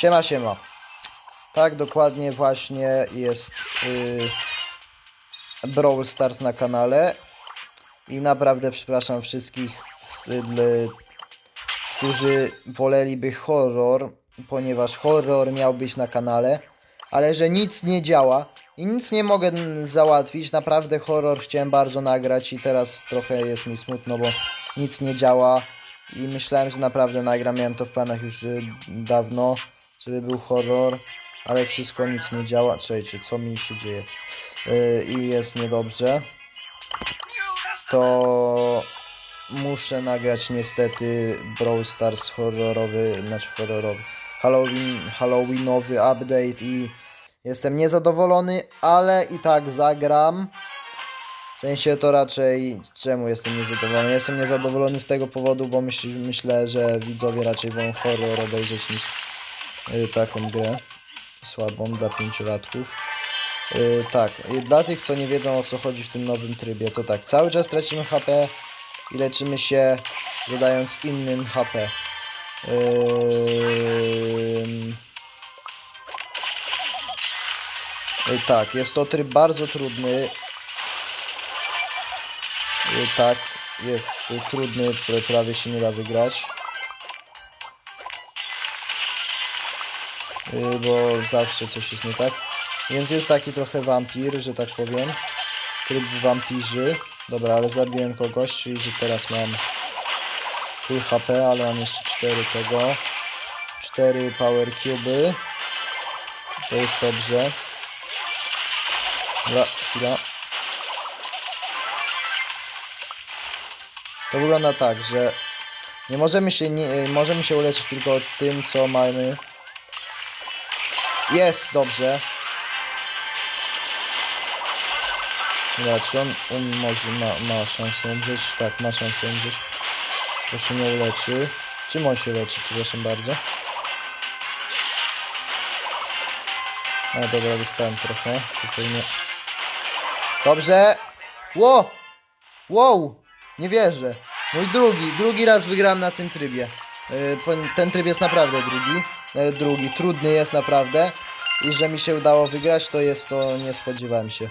Siema, siema. Tak, dokładnie właśnie jest yy, Brawl Stars na kanale. I naprawdę przepraszam wszystkich, dla, którzy woleliby horror, ponieważ horror miał być na kanale, ale że nic nie działa i nic nie mogę załatwić. Naprawdę horror chciałem bardzo nagrać i teraz trochę jest mi smutno, bo nic nie działa. I myślałem, że naprawdę nagram. Miałem to w planach już y, dawno, żeby był horror, ale wszystko nic nie działa. Czekajcie, co mi się dzieje? Yy, I jest niedobrze. To muszę nagrać niestety Brawl Stars horrorowy, znaczy horrorowy, Halloween, Halloweenowy update i jestem niezadowolony, ale i tak zagram. W sensie to raczej, czemu jestem niezadowolony? Jestem niezadowolony z tego powodu, bo myśl, myślę, że widzowie raczej wolą horror obejrzeć niż taką grę słabą dla pięciolatków. Y, tak, dla tych, co nie wiedzą o co chodzi w tym nowym trybie, to tak, cały czas tracimy HP i leczymy się dodając innym HP. Ym... Y, tak, jest to tryb bardzo trudny. Y, tak, jest trudny, pra- prawie się nie da wygrać. Bo zawsze coś jest nie tak. Więc jest taki trochę wampir, że tak powiem. Tryb wampirzy. Dobra, ale zabiłem kogoś, czyli że teraz mam full HP, ale mam jeszcze 4 tego. 4 power cuby. To jest dobrze. Dobra, chwila. To wygląda tak, że nie możemy się nie, możemy się uleczyć tylko tym, co mamy. Jest, dobrze. Dobra, czy on, on może ma, ma szansę umrzeć? Tak, ma szansę umrzeć. To się nie uleczy. Czym on się leczy? Przepraszam bardzo. A dobra, dostałem trochę. Tutaj nie. Dobrze! Ło! Wow! Nie wierzę. Mój drugi, drugi raz wygrałem na tym trybie. Po- Ten tryb jest naprawdę drugi. E, Drugi, trudny jest naprawdę. I że mi się udało wygrać, to jest to, nie spodziewałem się.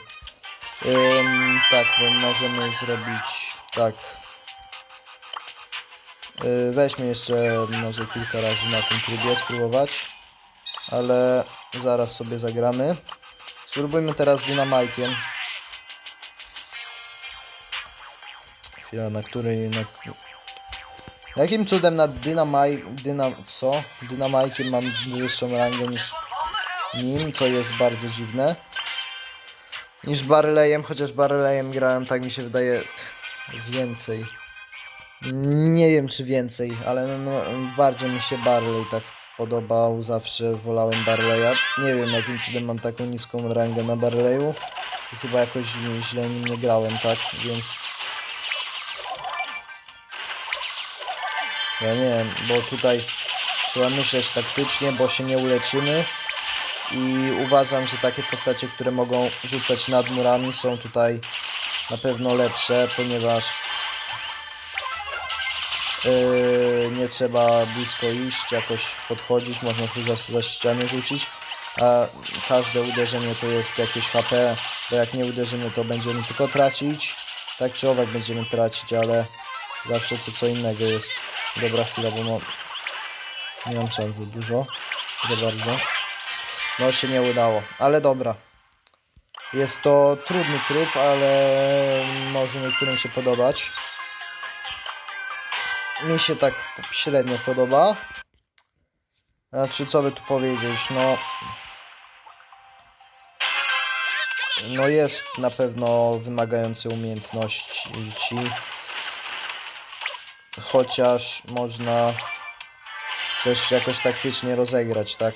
Ym, tak, możemy zrobić tak. Yy, weźmy jeszcze może kilka razy na tym trybie spróbować. Ale zaraz sobie zagramy. Spróbujmy teraz dynamajkiem. Chwila, na której... Na... Jakim cudem na dynamaj... Dynam... co? Dynamajkiem mam wyższą rangę niż nim, co jest bardzo dziwne niż Barleyem, chociaż Barleyem grałem, tak mi się wydaje, więcej. Nie wiem czy więcej, ale no, no, bardziej mi się Barley tak podobał, zawsze wolałem Barleya. Nie wiem jakim cudem mam taką niską rangę na Barleyu i chyba jakoś źle nim nie grałem, tak, więc... Ja nie wiem, bo tutaj trzeba myśleć taktycznie, bo się nie uleczymy. I uważam, że takie postacie, które mogą rzucać nad murami są tutaj na pewno lepsze, ponieważ yy, nie trzeba blisko iść, jakoś podchodzić, można sobie za, za ścianę rzucić, a każde uderzenie to jest jakieś HP, bo jak nie uderzymy to będziemy tylko tracić, tak czy owak będziemy tracić, ale zawsze to co innego jest. Dobra chwila, bo mam, nie mam szans za dużo, za bardzo. No się nie udało, ale dobra. Jest to trudny tryb, ale może niektórym się podobać. Mi się tak średnio podoba. Znaczy, co by tu powiedzieć, no... No jest na pewno wymagający umiejętności. Chociaż można też jakoś taktycznie rozegrać, tak?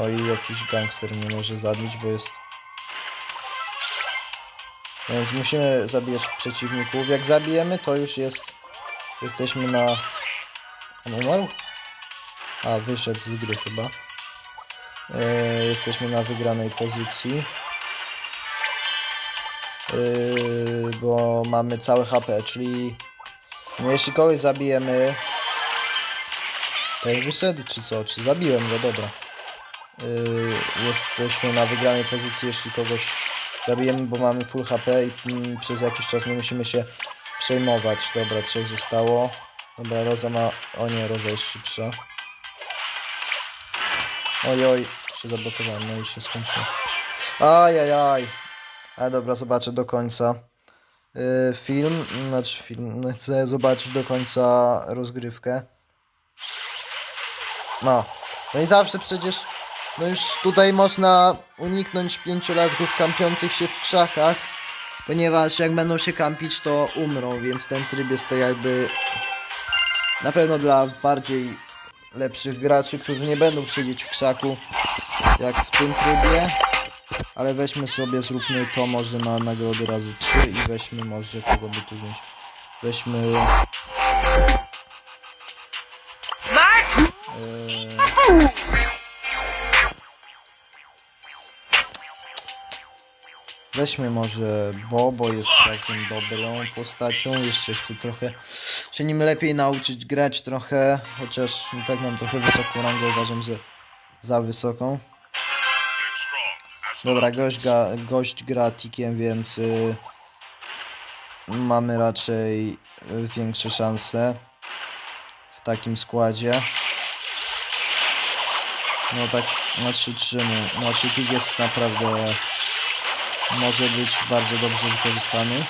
O i jakiś gangster mnie może zabić, bo jest... Więc musimy zabijać przeciwników. Jak zabijemy, to już jest... Jesteśmy na... On umarł? A, wyszedł z gry chyba. E, jesteśmy na wygranej pozycji. E, bo mamy całe HP, czyli... No, jeśli kogoś zabijemy... Ten wyszedł, czy co? Czy zabiłem go? Dobra. Yy, jesteśmy na wygranej pozycji, jeśli kogoś zabijemy, bo mamy full HP i mm, przez jakiś czas nie musimy się przejmować. Dobra, trzech zostało. Dobra, Roza ma... O nie, Roza jest szybsza. Oj, oj, się zablokowałem, no i się skończyło. Ajajaj. Ale dobra, zobaczę do końca film, znaczy film, chcę zobaczyć do końca rozgrywkę. No. No i zawsze przecież, no już tutaj można uniknąć pięciolatków kampiących się w krzakach, ponieważ jak będą się kampić, to umrą, więc ten tryb jest to jakby na pewno dla bardziej lepszych graczy, którzy nie będą siedzieć w krzaku, jak w tym trybie. Ale weźmy sobie, zróbmy to może na nagrody razy 3 i weźmy może, kogo by tu wziąć. Weźmy... Eee, Weźmy może Bo, bo jest takim dobrą postacią. Jeszcze chcę trochę się nim lepiej nauczyć grać trochę, chociaż tak mam trochę wysoką rangę, uważam, że za wysoką. Dobra, gość, ga, gość gra tikiem, więc y, mamy raczej y, większe szanse w takim składzie. No tak, na 3-3, mu- znaczy tik jest naprawdę może być bardzo dobrze wykorzystany.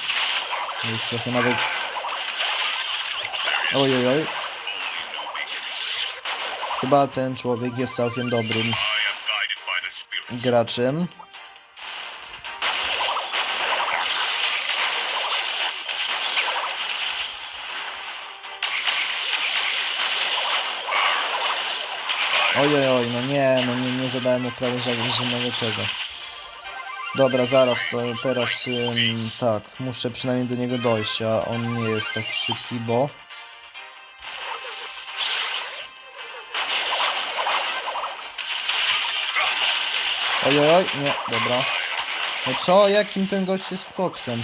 Już trochę nawet... Oj, oj, oj. Chyba ten człowiek jest całkiem dobrym graczem. Oj, oj, no nie, no nie, nie zadałem mu prawie żadnego czego. Dobra, zaraz, to teraz, ym, tak, muszę przynajmniej do niego dojść, a on nie jest taki szybki, bo... Oj, oj, oj, nie, dobra. No co, jakim ten gość jest koksem?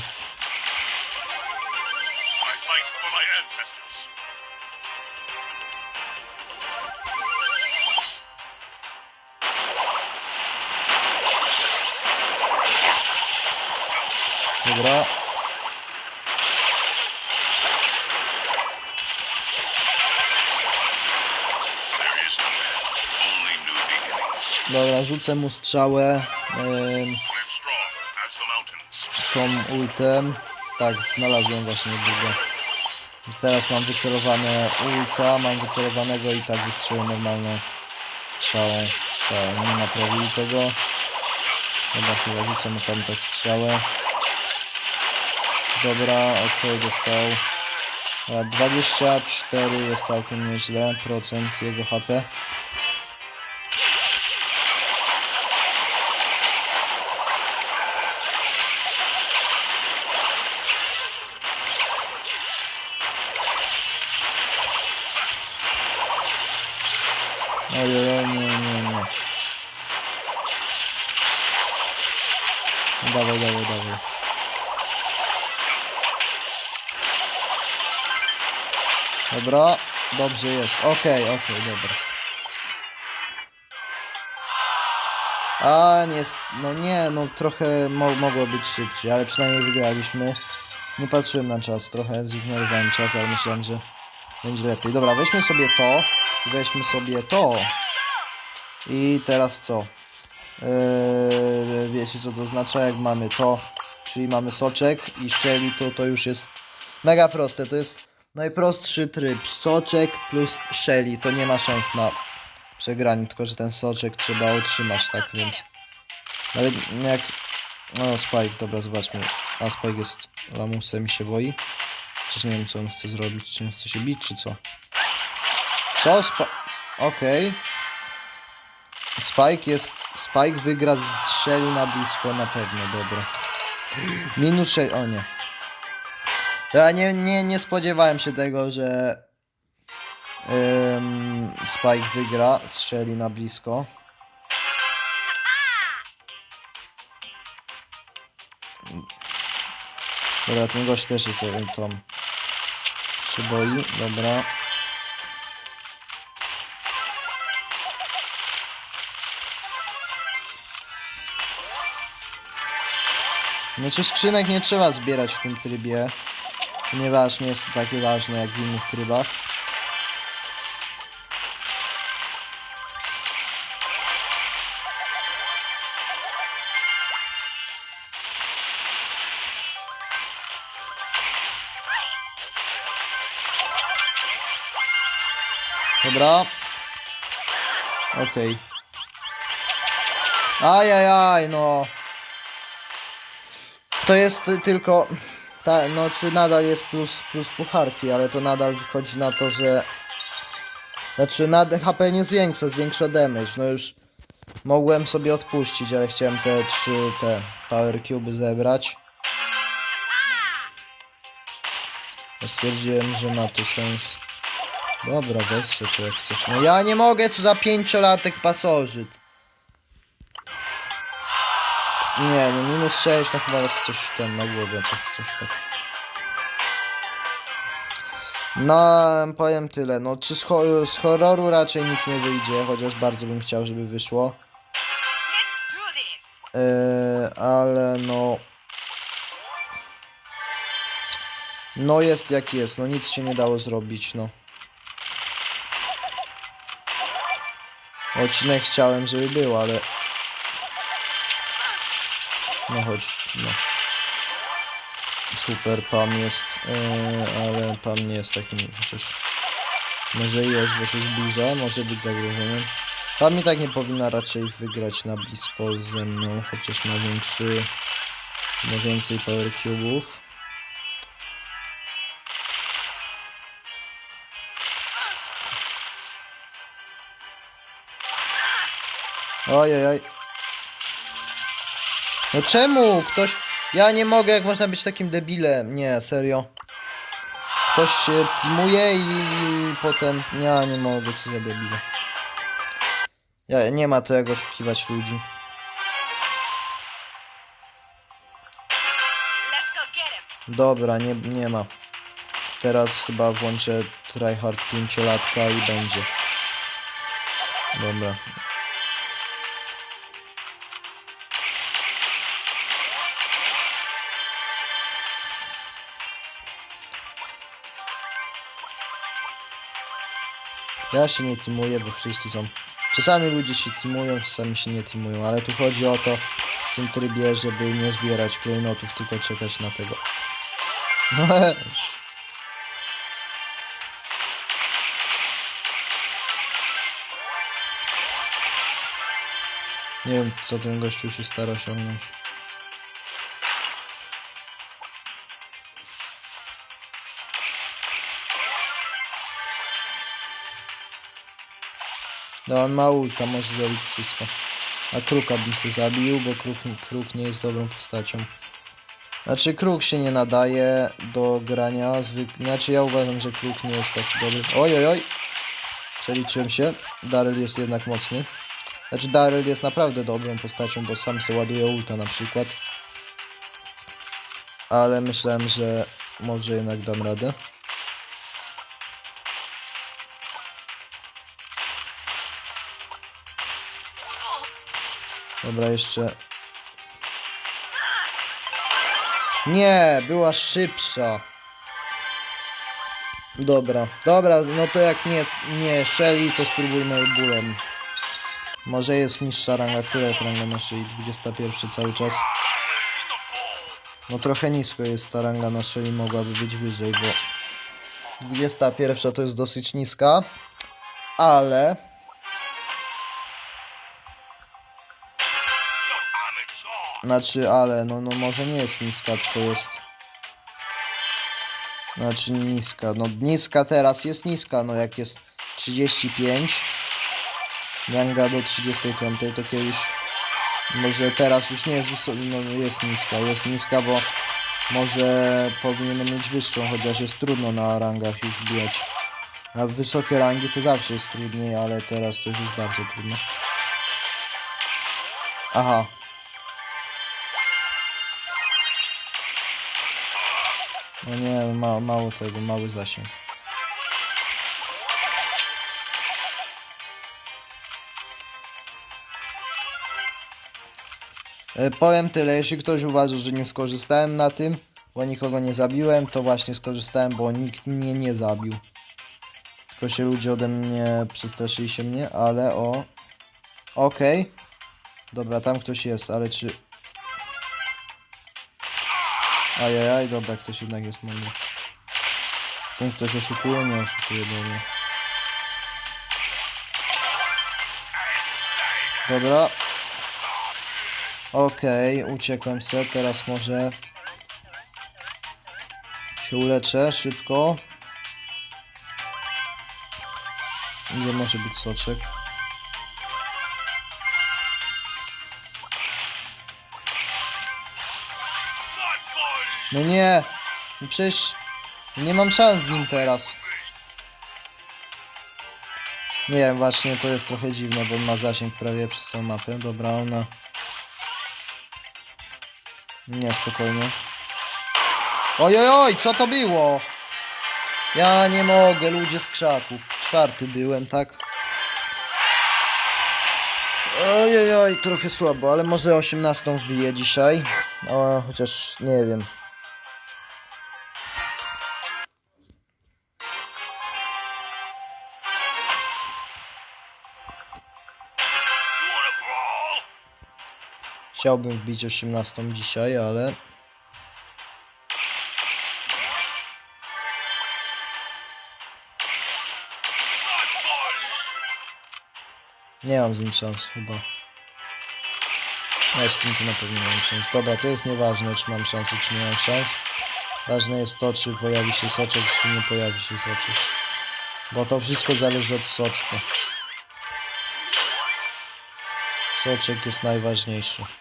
Dobra. Dobra, rzucę mu strzałę mountains. tą ultem. Tak, znalazłem właśnie długo. Teraz mam wycelowane ulta, mam wycelowanego i tak wystrzeliłem normalną strzałą. Tak, nie naprawili tego. Dobra, chyba rzucę mu tam tak strzałę. Dobra, okej, dostał. Dobra, 24 jest całkiem nieźle, procent jego HP. Oj, oj, oj, nie, nie, nie. Dawaj, dawaj, dawaj. Dobra, dobrze jest. Okej, okej, dobra. A nie, no nie, no trochę mo mogło być szybciej, ale przynajmniej wygraliśmy. Nie patrzyłem na czas, trochę zignorowałem czas, ale myślałem, że będzie lepiej. Dobra, weźmy sobie to, weźmy sobie to. I teraz co? Yy, wiecie co to oznacza, jak mamy to, czyli mamy soczek i Shelly, to to już jest mega proste. To jest najprostszy tryb. Soczek plus Shelly, to nie ma szans na przegranie, tylko że ten soczek trzeba utrzymać, tak więc. Nawet jak. No, Spike, dobra, zobaczmy. A Spike jest lamusem i się boi. Przecież nie wiem, co on chce zrobić. Czy on chce się bić, czy co? Co? Spa... Okej. Spike jest. Spike wygra z Shelly na blisko na pewno, dobra. Minus 6. O nie. Ja nie, nie, nie spodziewałem się tego, że ym, Spike wygra, strzeli na blisko. Dobra, ten gość też jest jeden tom. Się boi, dobra. Znaczy skrzynek nie trzeba zbierać w tym trybie ponieważ nie jest to takie ważne jak w innych trybach. Dobra. Okej. Ajajaj, no. To jest tylko. Ta, no, czy nadal jest plus, plus pucharki, ale to nadal wychodzi na to, że. Znaczy, nad, HP nie zwiększa, zwiększa damage. No już mogłem sobie odpuścić, ale chciałem te trzy te Power Cube zebrać. Ja stwierdziłem, że ma to sens. Dobra, weź to jak chcesz. No ja nie mogę, co za pięciolatek pasożyt. Nie, no minus 6, no chyba jest coś ten na głowie, coś, coś tak. No, powiem tyle, no czy z, z horroru raczej nic nie wyjdzie, chociaż bardzo bym chciał, żeby wyszło. Yy, ale no... No jest jak jest, no nic się nie dało zrobić, no. Odcinek chciałem, żeby był, ale... No chodź, no. Super, Pam jest, yy, ale Pam nie jest takim chociaż... Może jest, bo się zbliża, może być zagrożeniem. Pam i tak nie powinna raczej wygrać na blisko ze mną, chociaż ma większy... Ma więcej power cube'ów. Ojej, oj. No czemu? Ktoś... Ja nie mogę, jak można być takim debilem. Nie, serio. Ktoś się teamuje i potem... Ja nie mogę, co za debile. Ja, nie ma to jak oszukiwać ludzi. Dobra, nie, nie ma. Teraz chyba włączę tryhard pięciolatka i będzie. Dobra. Ja się nie teamuję, bo wszyscy są... Czasami ludzie się teamują, czasami się nie teamują, ale tu chodzi o to w tym trybie, żeby nie zbierać klejnotów, tylko czekać na tego. No, Nie wiem, co ten gościu się stara osiągnąć. No on ma ulta, może zrobić wszystko. A kruka bym się zabił, bo kruk, kruk nie jest dobrą postacią. Znaczy kruk się nie nadaje do grania zwykle. Znaczy ja uważam, że kruk nie jest taki dobry. Oj, oj, oj. Przeliczyłem się. Daryl jest jednak mocny. Znaczy Daryl jest naprawdę dobrą postacią, bo sam se ładuje ulta na przykład. Ale myślałem, że może jednak dam radę. Dobra, jeszcze... Nie, była szybsza. Dobra, dobra, no to jak nie, nie Shelly, to spróbujmy bólem. Może jest niższa ranga, która jest ranga naszej 21 cały czas. No trochę nisko jest ta ranga na Shelly, mogłaby być wyżej, bo 21 to jest dosyć niska, ale Znaczy, ale, no, no może nie jest niska, tylko jest... Znaczy niska, no niska teraz jest niska, no jak jest 35 Ranga do 35 to kiedyś Może teraz już nie jest wysoka, no jest niska, jest niska, bo może powinienem mieć wyższą, chociaż jest trudno na rangach już bijać Na wysokie rangi to zawsze jest trudniej, ale teraz to już jest bardzo trudno. Aha, No nie, ma, mało tego, mały zasięg. E, Powiem tyle, jeśli ktoś uważa, że nie skorzystałem na tym, bo nikogo nie zabiłem, to właśnie skorzystałem, bo nikt mnie nie zabił. Tylko się ludzie ode mnie przestraszyli się mnie, ale o... Okej. Dobra, tam ktoś jest, ale czy... Ajajaj, dobra, ktoś jednak jest mądry. Ten ktoś oszukuje? Nie oszukuje, dobra. Dobra. Okej, uciekłem se, teraz może się uleczę szybko. Gdzie może być soczek? No nie! No przecież nie mam szans z nim teraz. Nie wiem, właśnie to jest trochę dziwne, bo ma zasięg prawie przez całą mapę. Dobra, ona... Nie, spokojnie. Oj, oj, co to było? Ja nie mogę, ludzie z krzaków. Czwarty byłem, tak? Oj, oj, oj, trochę słabo, ale może 18 wbiję dzisiaj. O, chociaż nie wiem. Chciałbym wbić 18 dzisiaj, ale... Nie mam z nim szans chyba. Ja z tym to na pewno nie mam szans. Dobra, to jest nieważne, czy mam szansę, czy nie mam szans. Ważne jest to, czy pojawi się soczek, czy nie pojawi się soczek. Bo to wszystko zależy od soczka. Soczek jest najważniejszy.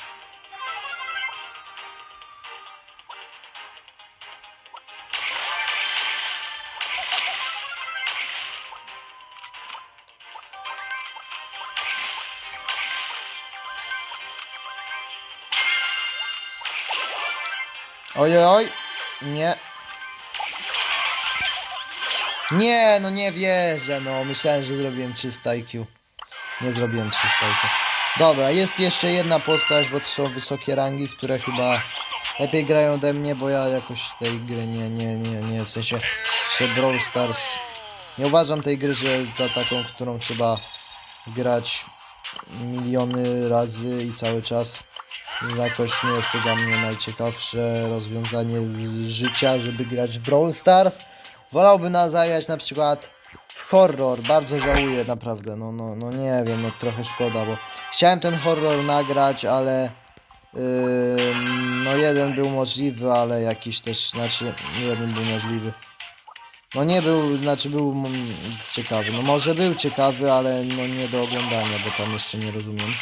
Oj, oj, oj. Nie. Nie, no nie wierzę, no. Myślałem, że zrobiłem 300 IQ. Nie zrobiłem 300 IQ. Dobra, jest jeszcze jedna postać, bo to są wysokie rangi, które chyba lepiej grają ode mnie, bo ja jakoś tej gry nie, nie, nie, nie, w sensie, że Brawl Stars, nie uważam tej gry, że za taką, którą trzeba grać miliony razy i cały czas. Jakoś nie jest to dla mnie najciekawsze rozwiązanie z życia, żeby grać w Brawl Stars. Wolałbym na zagrać na przykład w horror. Bardzo żałuję naprawdę. No, no, no nie wiem, no trochę szkoda, bo chciałem ten horror nagrać, ale no jeden był możliwy, ale jakiś też, znaczy jeden był możliwy. No nie był, znaczy był mm, ciekawy. No może był ciekawy, ale no nie do oglądania, bo tam jeszcze nie rozumiem.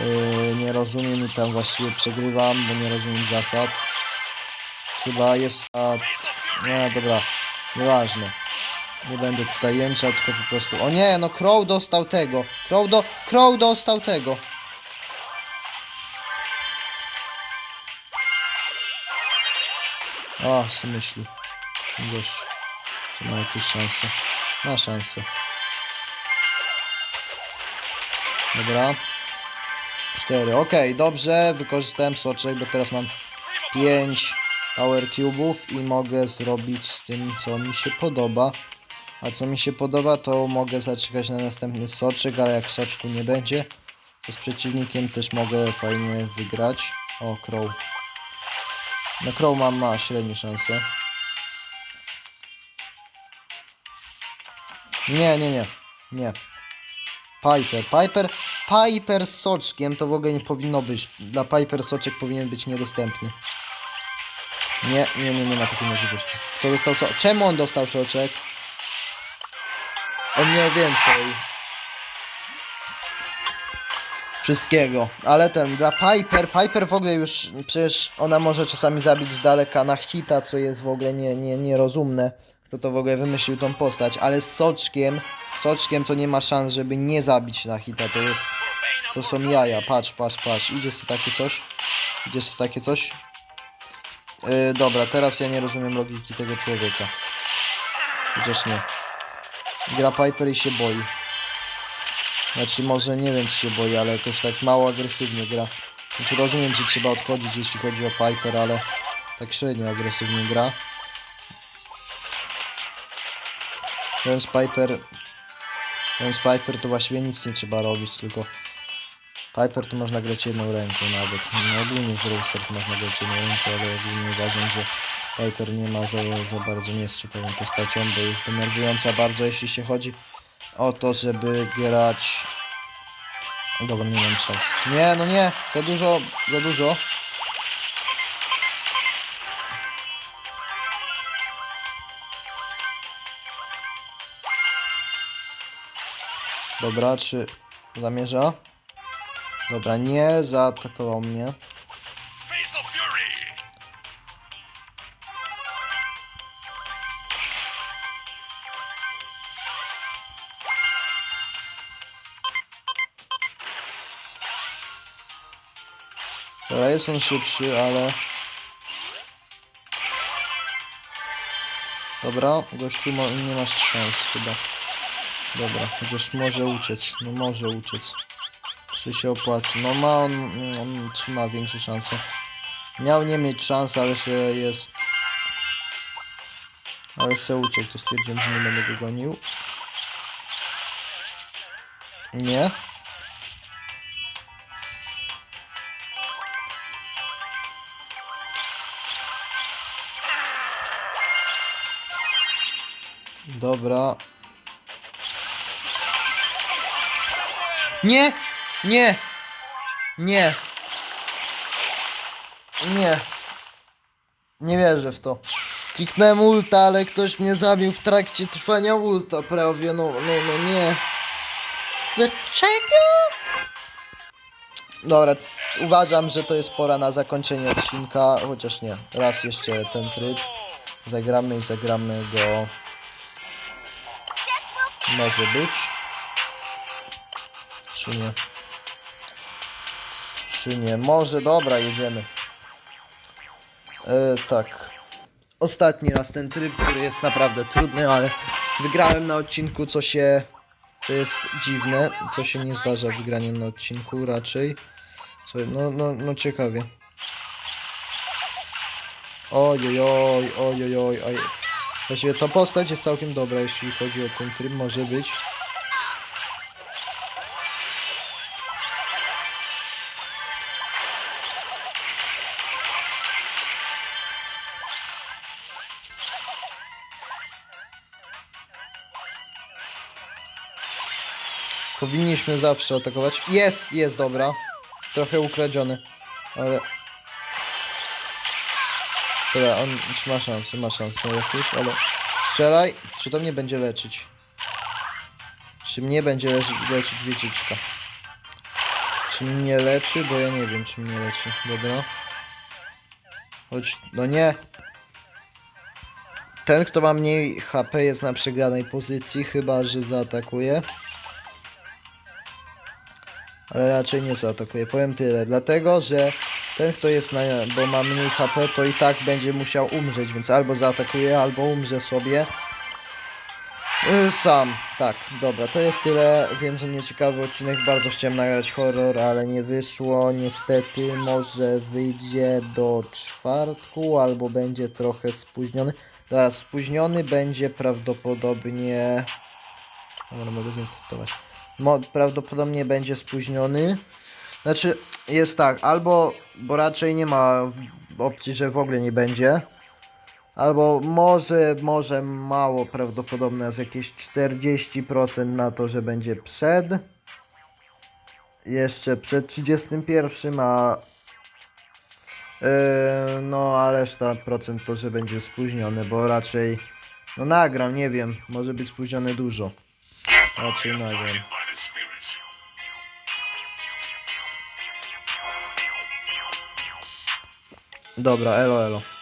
Yy, nie rozumiem i tam właściwie przegrywam, bo nie rozumiem zasad. Chyba jest ta... Nie, dobra, nieważne. Nie będę tutaj jęczał, tylko po prostu... O nie, no Crow dostał tego. Crow, do... Crow dostał tego. O, co myśli. Gość. Czy ma jakieś szanse? Ma szansę. Dobra. 4. Ok, dobrze, wykorzystałem soczek, bo teraz mam 5 power cube'ów i mogę zrobić z tym, co mi się podoba. A co mi się podoba, to mogę zaczekać na następny soczek, ale jak soczku nie będzie, to z przeciwnikiem też mogę fajnie wygrać. O, Crow. No Crow ma, ma średnie szanse. Nie, nie, nie. Nie. Piper. Piper. Piper z soczkiem to w ogóle nie powinno być. Dla Piper soczek powinien być niedostępny. Nie, nie, nie, nie ma takiej możliwości. Dostał so Czemu on dostał soczek? On miał więcej. Wszystkiego. Ale ten, dla Piper, Piper w ogóle już, przecież ona może czasami zabić z daleka na hita, co jest w ogóle nie, nie, nierozumne. Kto to w ogóle wymyślił tą postać, ale z soczkiem, z soczkiem to nie ma szans, żeby nie zabić na hita, to jest, to są jaja, patrz, patrz, patrz, idzie sobie takie coś, idzie sobie takie coś. Yy, dobra, teraz ja nie rozumiem logiki tego człowieka. Chociaż nie. Gra Piper i się boi. Znaczy może nie wiem czy się boi, ale jakoś tak mało agresywnie gra. Więc rozumiem, że trzeba odchodzić, jeśli chodzi o Piper, ale tak średnio agresywnie gra. Więc Piper... Więc Piper to właściwie nic nie trzeba robić, tylko... Piper to można grać jedną ręką nawet. No ogólnie w można grać jedną ręką, ale ogólnie uważam, że Piper nie ma za, za bardzo nie jest ciekawą postacią, bo jest denerwująca bardzo, jeśli się chodzi o to, żeby grać... Dobra, nie mam szans. Nie, no nie, za dużo, za dużo. Dobra, czy zamierza? Dobra, nie zaatakował mnie. Dobra, jest on szybszy, ale... Dobra, gościu, mo- nie masz szans chyba. Dobra, chociaż może uciec, no może uciec. Czy się opłaci? No ma on, on trzyma większe szanse. Miał nie mieć szans, ale że jest... Ale se uciekł, to stwierdziłem, że nie będę go gonił. Nie? Dobra. Nie! Nie! Nie! Nie! Nie wierzę w to. Kliknąłem ulta, ale ktoś mnie zabił w trakcie trwania ulta prawie. No, no, no nie. Dlaczego? Dobra, uważam, że to jest pora na zakończenie odcinka, chociaż nie. Raz jeszcze ten tryb. Zagramy i zagramy go. Może być. Czy nie? Czy nie? Może, dobra, jedziemy. E, tak. Ostatni raz ten tryb, który jest naprawdę trudny, ale wygrałem na odcinku, co się... To jest dziwne, co się nie zdarza wygraniem na odcinku raczej. Co, no, no, no ciekawie. Ojojoj, ojojoj, oj. Właściwie ta postać jest całkiem dobra, jeśli chodzi o ten tryb, może być. Powinniśmy zawsze atakować. Jest, jest, dobra. Trochę ukradziony, ale... Dobra, on czy ma szansę, ma szansę jakieś, ale... Strzelaj, czy to mnie będzie leczyć? Czy mnie będzie leczyć, leczyć wieczyczka? Czy mnie leczy? Bo ja nie wiem, czy mnie leczy. Dobra. Chodź, no nie. Ten, kto ma mniej HP jest na przegranej pozycji, chyba, że zaatakuje. Ale raczej nie zaatakuje. Powiem tyle, dlatego, że ten, kto jest na, bo ma mniej HP, to i tak będzie musiał umrzeć, więc albo zaatakuje, albo umrze sobie. Yy, Sam, tak, dobra, to jest tyle. Wiem, że nieciekawy odcinek, bardzo chciałem nagrać horror, ale nie wyszło. Niestety, może wyjdzie do czwartku, albo będzie trochę spóźniony. Teraz spóźniony będzie prawdopodobnie. Dobra, mogę zinstalować. Prawdopodobnie będzie spóźniony. Znaczy, jest tak, albo, bo raczej nie ma opcji, że w ogóle nie będzie. Albo może, może mało prawdopodobne, z jakieś 40% na to, że będzie przed. Jeszcze przed 31, a yy, no a reszta procent to, że będzie spóźnione, bo raczej no nagram, nie wiem, może być spóźnione dużo. Raczej nagram. Dobra, elo elo.